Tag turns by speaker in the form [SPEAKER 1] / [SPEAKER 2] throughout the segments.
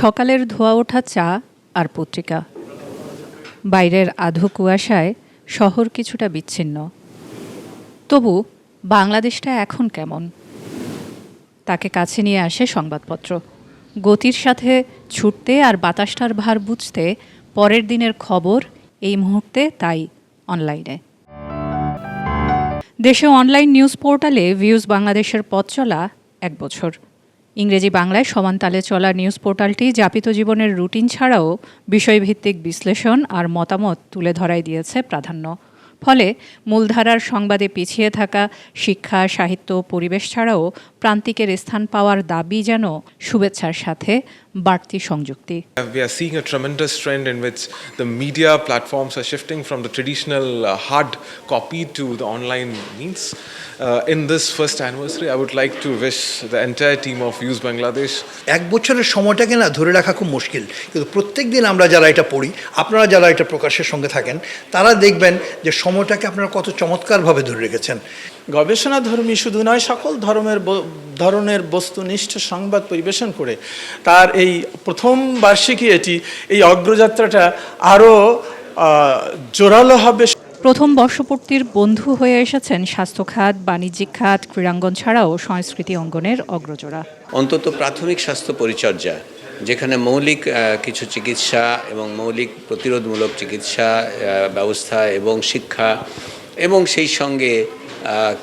[SPEAKER 1] সকালের ধোয়া ওঠা চা আর পত্রিকা। বাইরের আধো কুয়াশায় শহর কিছুটা বিচ্ছিন্ন। তবু বাংলাদেশটা এখন কেমন? তাকে কাছে নিয়ে আসে সংবাদপত্র। গতির সাথে ছুটতে আর বাতাসটার ভার বুঝতে পরের দিনের খবর এই মুহূর্তে তাই অনলাইনে। দেশে অনলাইন নিউজ পোর্টালে ভিউজ বাংলাদেশের পথ চলা এক বছর। ইংরেজি বাংলায় সমান তালে চলা নিউজ পোর্টালটি যাপিত জীবনের রুটিন ছাড়াও বিষয়ভিত্তিক বিশ্লেষণ আর মতামত তুলে ধরাই দিয়েছে প্রাধান্য। ফলে মূলধারার সংবাদে পিছিয়ে থাকা শিক্ষা সাহিত্য পরিবেশ ছাড়াও প্রান্তিকের স্থান পাওয়ার দাবি যেন শুভেচ্ছার সাথে বাড়তি সংযুক্তি
[SPEAKER 2] We are seeing a tremendous trend in which the media platforms are shifting from the traditional uh, hard copy to the online means. Uh, in this first anniversary, I would like to wish the entire team of Use Bangladesh
[SPEAKER 3] এক বছরের সময়টাকে না ধরে রাখা খুব মুশকিল কিন্তু প্রত্যেক দিন আমরা যারা এটা পড়ি আপনারা যারা এটা প্রকাশের সঙ্গে থাকেন তারা দেখবেন যে সময়টাকে আপনারা কত চমৎকারভাবে ধরে রেখেছেন।
[SPEAKER 4] গবেষণাধর্মী শুধু নয় সকল ধর্মের ব- ধরনের বস্তুনিষ্ঠ সংবাদ পরিবেশন করে তার এই প্রথম বার্ষিকী এটি এই অগ্রযাত্রাটা আরও জোরালো হবে।
[SPEAKER 1] প্রথম বর্ষপূর্তির বন্ধু হয়ে এসেছেন স্বাস্থ্য খাত বাণিজ্যিক খাত ক্রীড়াঙ্গন ছাড়াও সংস্কৃতি অঙ্গনের অগ্রজোড়া।
[SPEAKER 5] অন্তত প্রাথমিক স্বাস্থ্য পরিচর্যা। যেখানে মৌলিক কিছু চিকিৎসা এবং মৌলিক প্রতিরোধমূলক চিকিৎসা ব্যবস্থা এবং শিক্ষা এবং সেই সঙ্গে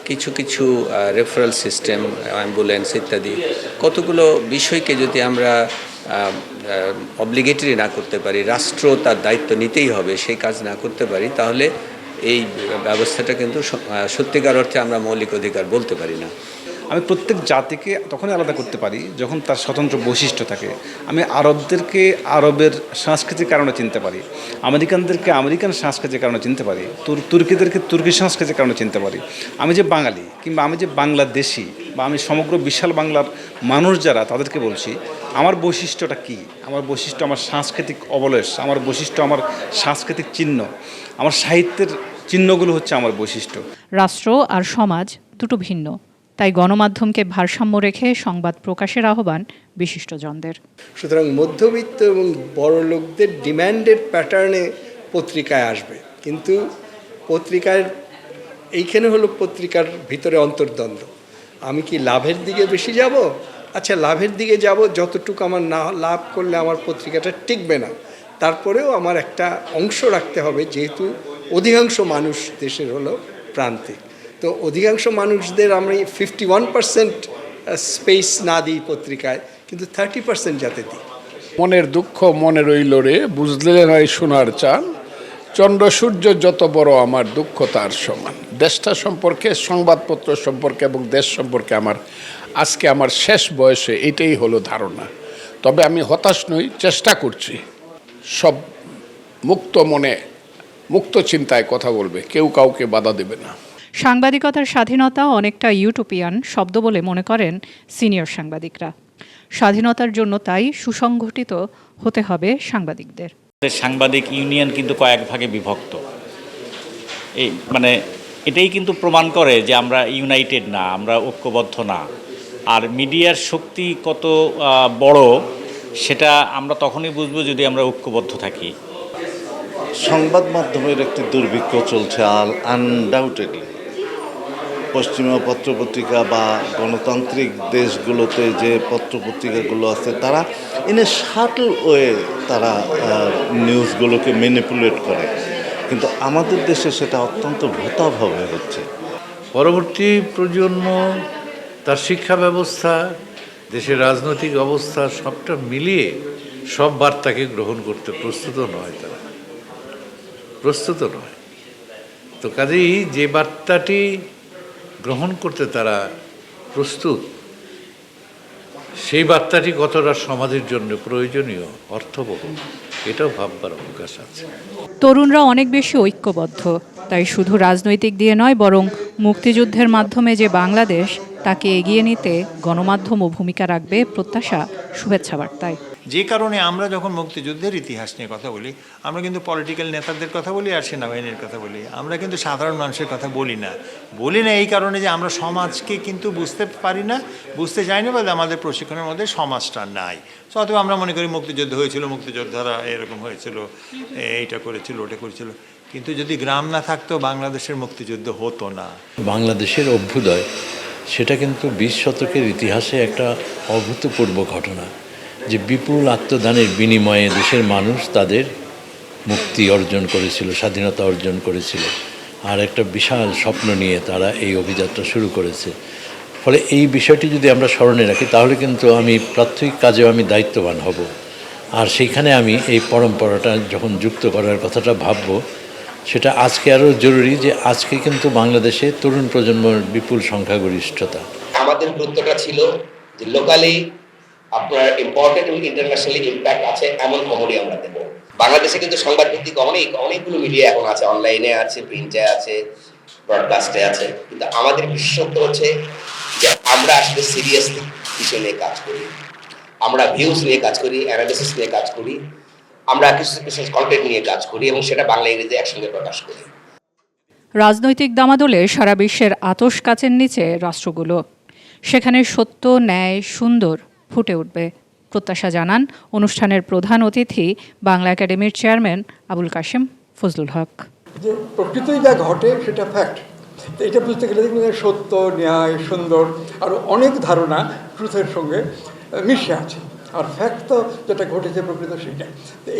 [SPEAKER 5] কিছু কিছু রেফারেল সিস্টেম অ্যাম্বুলেন্স ইত্যাদি। কতগুলো বিষয়কে যদি আমরা অব্লিগেটরি না করতে পারি, রাষ্ট্র তার দায়িত্ব নিতেই হবে, সেই কাজ না করতে পারি, তাহলে এই ব্যবস্থাটা কিন্তু সত্যিকার অর্থে আমরা মৌলিক অধিকার বলতে পারি না।
[SPEAKER 6] আমি প্রত্যেক জাতিকে তখনই আলাদা করতে পারি যখন তার স্বতন্ত্র বৈশিষ্ট্য থাকে। আমি আরবদেরকে আরবের সংস্কৃতির কারণে চিনতে পারি। আমেরিকানদেরকে আমেরিকান সংস্কৃতির কারণে চিনতে পারি। তুর- তুর্কিদেরকে তুর্কি সংস্কৃতির কারণে চিনতে পারি। আমি যে বাঙালি কিংবা আমি যে বাংলাদেশি বা আমি সমগ্র বিশাল বাংলার মানুষ যারা তাদেরকে বলছি, আমার বৈশিষ্ট্যটা কী? আমার বৈশিষ্ট্য আমার সাংস্কৃতিক অবলেশ, আমার বৈশিষ্ট্য আমার সাংস্কৃতিক চিহ্ন, আমার সাহিত্যের চিহ্নগুলো হচ্ছে আমার বৈশিষ্ট্য।
[SPEAKER 1] রাষ্ট্র আর সমাজ দুটো ভিন্ন। তাই গণমাধ্যমকে ভারসাম্য রেখে সংবাদ প্রকাশের আহ্বান বিশিষ্টজনদের।
[SPEAKER 7] সুতরাং মধ্যবিত্ত এবং বড় লোকদের ডিম্যান্ডের প্যাটার্নে পত্রিকায় আসবে। কিন্তু পত্রিকার, এইখানে হলো পত্রিকার ভিতরে অন্তর্দ্বন্দ্ব। আমি কি লাভের দিকে বেশি যাব? আচ্ছা লাভের দিকে যাব যতটুকু আমার না, লাভ করলে আমার পত্রিকাটা টিকবে না। তারপরেও আমার একটা অংশ রাখতে হবে, যেহেতু অধিকাংশ মানুষ দেশের হলো প্রান্তিক। তো অধিকাংশ মানুষদের আমি ফিফটি ওয়ান পার্সেন্ট স্পেস না দিই পত্রিকায়, কিন্তু থার্টি পার্সেন্ট যাতে দিই।
[SPEAKER 8] মনের দুঃখ মনে রইল রে, বুঝলে নয় সোনার চান চন্দ্র সূর্য যত বড় আমার দুঃখ, তার সমান। দেশটা সম্পর্কে, সংবাদপত্র সম্পর্কে এবং দেশ সম্পর্কে আমার, আজকে আমার শেষ বয়সে এটাই হলো ধারণা। তবে আমি হতাশ নই, চেষ্টা করছি। সব মুক্ত মনে, মুক্ত চিন্তায় কথা বলবে, কেউ কাউকে বাধা দেবে না।
[SPEAKER 1] সাংবাদিকতার স্বাধীনতা অনেকটা ইউটোপিয়ান শব্দ বলে মনে করেন সিনিয়র সাংবাদিকরা। স্বাধীনতার জন্য তাই সুসংগঠিত হতে হবে সাংবাদিকদের।
[SPEAKER 9] সাংবাদিক ইউনিয়ন কিন্তু কয়েক ভাগে বিভক্ত। এই মানে এটাই কিন্তু প্রমাণ করে যে আমরা ইউনাইটেড না আমরা ঐক্যবদ্ধ না। আর মিডিয়ার শক্তি কত বড় সেটা আমরা তখনই বুঝব যদি আমরা ঐক্যবদ্ধ থাকি।
[SPEAKER 10] সংবাদ মাধ্যমের একটি দুর্ভিক্ষ চলছে আর আনডাউটেডলি পশ্চিমা পত্রপত্রিকা বা গণতান্ত্রিক দেশগুলোতে যে পত্রপত্রিকাগুলো আছে, তারা ইনে শাটল ওয়ে তারা নিউজগুলোকে ম্যানিপুলেট করে। কিন্তু আমাদের দেশে সেটা অত্যন্ত ভূতাভাবে হচ্ছে।
[SPEAKER 11] পরবর্তী প্রজন্ম, তার শিক্ষা ব্যবস্থা, দেশের রাজনৈতিক অবস্থা সবটা মিলিয়ে সব বার্তাকে গ্রহণ করতে প্রস্তুত নয় তারা। প্রস্তুত নয়। তো কাজেই যে বার্তাটি গ্রহণ করতে তারা প্রস্তুত। সেই বার্তাটি কতটা সমাজের জন্য প্রয়োজনীয়, অর্থবহ, এটাও ভাববার অবকাশ আছে।
[SPEAKER 1] তরুণরা অনেক বেশি ঐক্যবদ্ধ, তাই শুধু রাজনৈতিক দিয়ে নয়, বরং মুক্তিযুদ্ধের মাধ্যমে যে বাংলাদেশ, তাকে এগিয়ে নিতে গণমাধ্যমও ভূমিকা রাখবে প্রত্যাশা, শুভেচ্ছা বার্তায়।
[SPEAKER 12] যে কারণে আমরা যখন মুক্তিযুদ্ধের ইতিহাস নিয়ে কথা বলি, আমরা কিন্তু পলিটিক্যাল নেতাদের কথা বলি আর সেনাবাহিনীর কথা বলি। আমরা কিন্তু সাধারণ মানুষের কথা বলি না। বলি না এই কারণে যে আমরা সমাজকে কিন্তু বুঝতে পারি না, বুঝতে চাই না বলে আমাদের প্রশিক্ষণের মধ্যে সমাজটা নাই। তো অথবা আমরা মনে করি মুক্তিযুদ্ধ হয়েছিল, মুক্তিযোদ্ধারা এরকম হয়েছিল, এইটা করেছিল, ওটা করেছিল। কিন্তু যদি গ্রাম না থাকতো, বাংলাদেশের মুক্তিযুদ্ধ হতো না।
[SPEAKER 11] বাংলাদেশের অভ্যুদয়, সেটা কিন্তু বিশ শতকের ইতিহাসে একটা অভূতপূর্ব ঘটনা। যে বিপুল আত্মদানের বিনিময়ে দেশের মানুষ তাদের মুক্তি অর্জন করেছিল, স্বাধীনতা অর্জন করেছিল। আর একটা বিশাল স্বপ্ন নিয়ে তারা এই অভিযাত্রা শুরু করেছে। ফলে এই বিষয়টি যদি আমরা স্মরণে রাখি, তাহলে কিন্তু আমি প্রাথমিক কাজেও আমি দায়িত্ববান হব। আর সেইখানে আমি এই পরম্পরাটা যখন যুক্ত করার কথাটা ভাববো, সেটা আজকে আরও জরুরি যে আজকে কিন্তু বাংলাদেশে তরুণ প্রজন্মের বিপুল সংখ্যাগরিষ্ঠতা।
[SPEAKER 13] আমাদের গুরুত্বটা ছিল যে লোকালি আপনার ইম্পর্টেন্ট এবং ইন্টারন্যাশনালি ইম্প্যাক্ট আছে, এমন খবরই আমরা দেব। বাংলাদেশে কিন্তু সংবাদ ভিত্তিক অনেক, অনেকগুলো মিডিয়া এখন আছে অনলাইনে আছে প্রিন্টে আছে ব্রডকাস্টে আছে। কিন্তু আমাদের বিশেষত্ব হচ্ছে যে আমরা আসলে সিরিয়াসলি বিষয় নিয়ে কাজ করি। আমরা ভিউজ নিয়ে কাজ করি অ্যানালিসিস নিয়ে কাজ করি, আমরা কিছু কিছু কন্টেন্ট নিয়ে কাজ করি এবং সেটা বাংলা ইংরেজিতে একসঙ্গে প্রকাশ করি।
[SPEAKER 1] রাজনৈতিক দামাদলে সারা বিশ্বের আতস কাচের নিচে রাষ্ট্রগুলো। সেখানে সত্য, ন্যায়, সুন্দর ফুটে উঠবে। প্রত্যাশা জানান অনুষ্ঠানের প্রধান অতিথি বাংলা একাডেমির চেয়ারম্যান আবুল কাশেম ফজলুল হক।
[SPEAKER 14] যে প্রকৃতই যা ঘটে সেটা ফ্যাক্ট এটা বুঝতে গেলে দেখবেন সত্য, ন্যায়, সুন্দর আরও অনেক ধারণা ট্রুথের সঙ্গে মিশে আছে। আর ফ্যাক্ট তো যেটা ঘটেছে প্রকৃত সেটা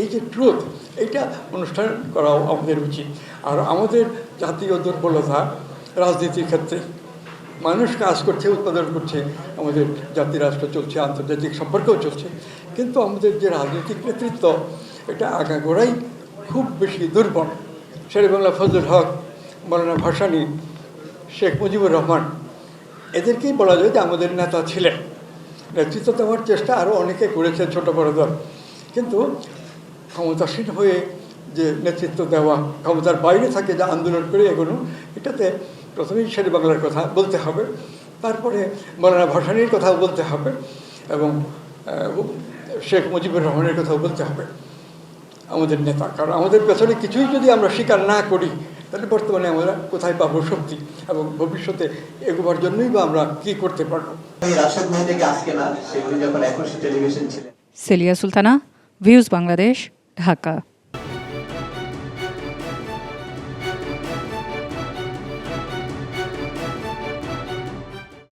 [SPEAKER 14] এই যে ট্রুথ এইটা অনুষ্ঠান করা আমাদের উচিত। আর আমাদের জাতীয় দুর্বলতা রাজনীতির ক্ষেত্রে মানুষ কাজ করছে, উৎপাদন করছে, আমাদের জাতি রাষ্ট্র চলছে, আন্তর্জাতিক সম্পর্কও চলছে। কিন্তু আমাদের যে রাজনৈতিক নেতৃত্ব, এটা আগাগোড়াই খুব বেশি দুর্বল। শেরে বাংলা ফজলুল হক, মৌলানা ভাসানী, শেখ মুজিবুর রহমান, এদেরকেই বলা যায় যে আমাদের নেতা ছিলেন। নেতৃত্ব দেওয়ার চেষ্টা আরও অনেকে করেছে ছোট বড় দল। কিন্তু ক্ষমতাসীন হয়ে যে নেতৃত্ব দেওয়া, ক্ষমতার বাইরে থাকে যে আন্দোলন করে এগোনো, এটাতে প্রথমেই শেরে বাংলার কথা বলতে হবে। তারপরে মৌলানা ভাসানির কথাও বলতে হবে এবং শেখ মুজিবুর রহমানের কথাও বলতে হবে আমাদের নেতা। কারণ আমাদের পেছনে কিছুই যদি আমরা স্বীকার না করি তাহলে বর্তমানে আমরা কোথায় পাবো শক্তি এবং ভবিষ্যতে এগোবার জন্যই বা আমরা কী করতে পারব?
[SPEAKER 15] রাশেদ ভাই না একুশে
[SPEAKER 1] সেলিয়া সুলতানা ভিউজ বাংলাদেশ ঢাকা।